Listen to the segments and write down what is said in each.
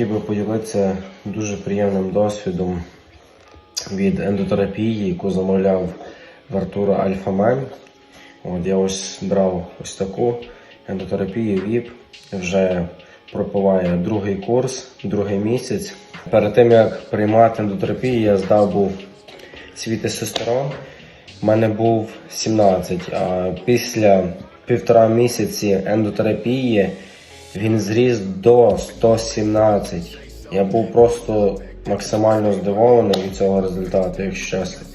хотів би поділитися дуже приємним досвідом від ендотерапії, яку замовляв в Артура Альфамен. От я ось брав ось таку ендотерапію ВІП. Вже пропиває другий курс, другий місяць. Перед тим як приймати ендотерапію, я здав був свій тестостерон. У мене був 17, а після півтора місяці ендотерапії він зріс до 117. Я був просто максимально здивований від цього результату, якщо чесно.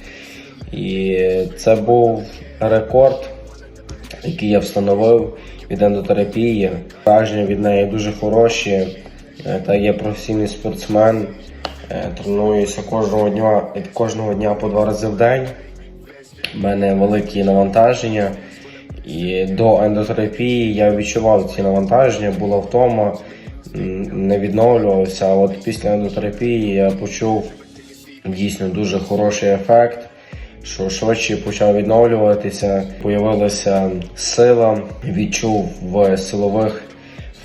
І це був рекорд, який я встановив від ендотерапії. Враження від неї дуже хороші. Е, Та є професійний спортсмен. Е, Тренуюся кожного дня, кожного дня по два рази в день. У мене великі навантаження. І до ендотерапії я відчував ці навантаження, була втома, не відновлювався. А от після ендотерапії я почув дійсно дуже хороший ефект, що швидше почав відновлюватися, появилася сила, відчув в силових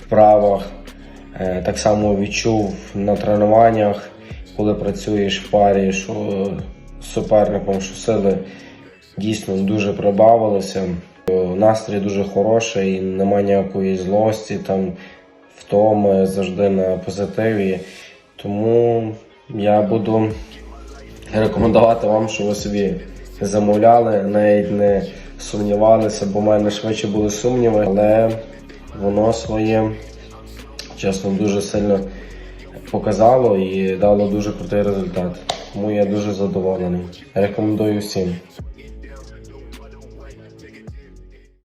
вправах, Е, так само відчув на тренуваннях, коли працюєш в парі, що з суперником, що сили дійсно дуже прибавилися. Настрій дуже хороший, немає ніякої злості, там втоми завжди на позитиві. Тому я буду рекомендувати вам, щоб ви собі замовляли, навіть не сумнівалися, бо в мене швидше були сумніви, але воно своє чесно дуже сильно показало і дало дуже крутий результат. Тому я дуже задоволений. Рекомендую всім.